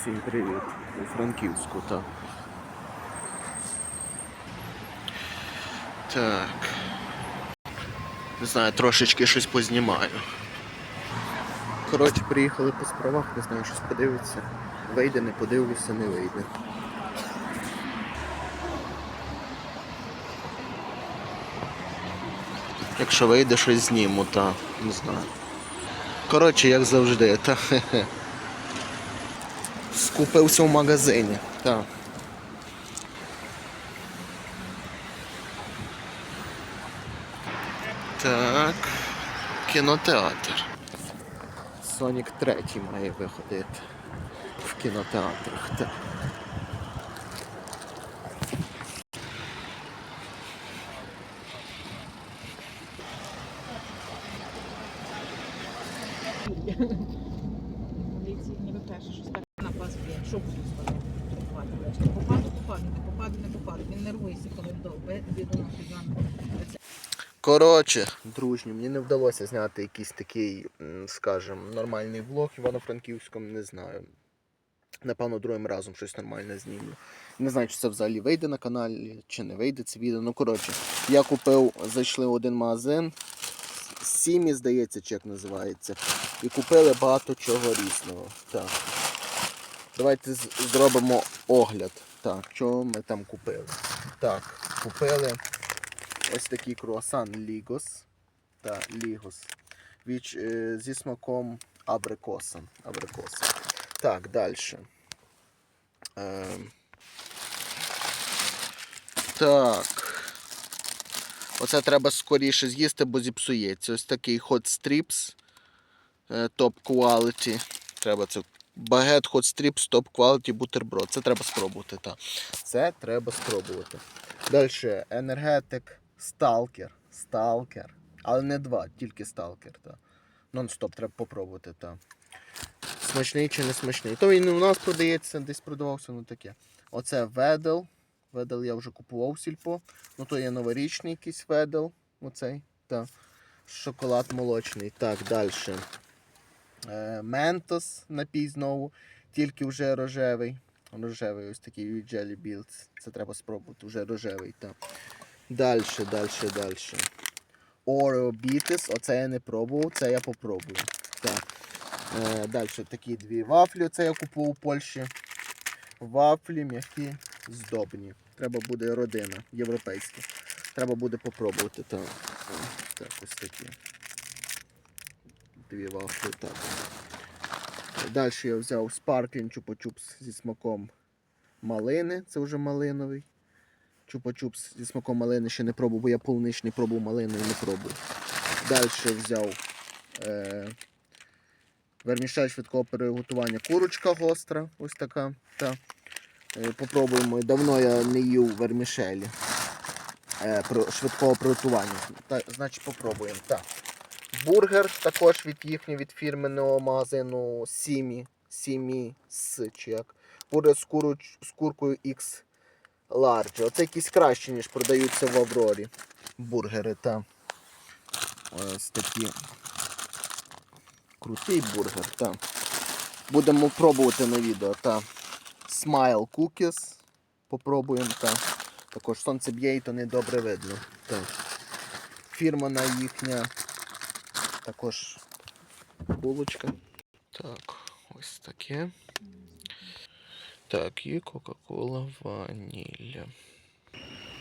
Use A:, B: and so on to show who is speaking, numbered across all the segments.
A: Всім привіт. У Франківську, так. Так. Не знаю, трошечки щось познімаю. Коротше, приїхали по справах, не знаю, щось подивитися. Вийде, не подивлюся, не вийде. Якщо вийде, щось зніму, та не знаю. Коротше, як завжди, та хе-хе. Скупився в магазині. Так. Так. Кінотеатр. Сонік 3 має виходити в кінотеатрах. Так.
B: Поліції ніби перше, що так на вас б'є. Що буде сказати? Попаду, попаду, не попаду, не попаду. Він нервується, коли довбе, біду на.
A: Коротше, дружні, мені не вдалося зняти якийсь такий, скажімо, нормальний влог Івано-Франківському, не знаю. Напевно, другим разом щось нормальне знімлю. Не знаю, чи це взагалі вийде на каналі, чи не вийде це відео. Ну, коротше, я купив, зайшли в один магазин, Сімі, здається, чи як називається. І купили багато чого різного. Так. Давайте зробимо огляд. Так, що ми там купили. Так, купили ось такий круасан Лігос. Та, Лігос. Віч, е, зі смаком абрикоса. абрикоса. Так, далі. Е, так. Оце треба скоріше з'їсти, бо зіпсується. Ось такий hot strips. е, Top quality. Треба це. Багет hot strips, top quality бутерброд. Це треба спробувати. Так. Це треба спробувати. Далі енергетик Сталкер. Сталкер. Але не два, тільки сталкер. Та. Нон-стоп, треба попробувати. Та. Смачний чи не смачний. То він у нас продається, десь продавався, ну таке. Оце ведел. Ведел я вже купував сільпо. Ну то є новорічний якийсь ведел. Оцей. Та. Шоколад молочний. Так, далі. Е, Ментос напій знову. Тільки вже рожевий. Рожевий ось такий Jelly Beans. Це треба спробувати, вже рожевий. Так. Далі, далі, далі. Oreo Beatis, оце я не пробував, це я попробую. Так. Е, далі такі дві вафлі, це я купував у Польщі. Вафлі м'які, здобні. Треба буде родина, європейська. Треба буде попробувати. Так, так ось такі. Дві вафлі, так. Далі я взяв Chupa Chups зі смаком малини, це вже малиновий. Чупа-чупс зі смаком малини ще не пробував, бо я полуничний пробував малину і не пробую. Далі взяв е, вермішель швидкого приготування курочка гостра. Ось така. Та. Е, попробуємо. Давно я не їв вермішелі е, швидкого приготування. Та, значить попробуємо. Так. Бургер також від їхнього від фірменного магазину Сімі. Сімі С чи як. Бургер з, куруч, з куркою X Large. Оце якісь кращі, ніж продаються в Аврорі. Бургери, та. Ось такі. Крутий бургер, та. Будемо пробувати на відео, та. Smile Cookies. Попробуємо, та. Також сонце б'є і то не добре видно. Та. Фірмана їхня. Також булочка. Так, ось таке. Так, і Кока-Кола ванілля.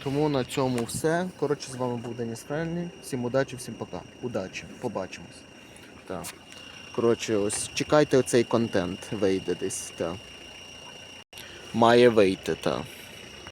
A: Тому на цьому все. Коротше, з вами був Деніс Френлі. Всім удачі, всім пока. Удачі. Побачимось. Так. Коротше, ось чекайте оцей контент. Вийде десь. Так. Має вийти, так.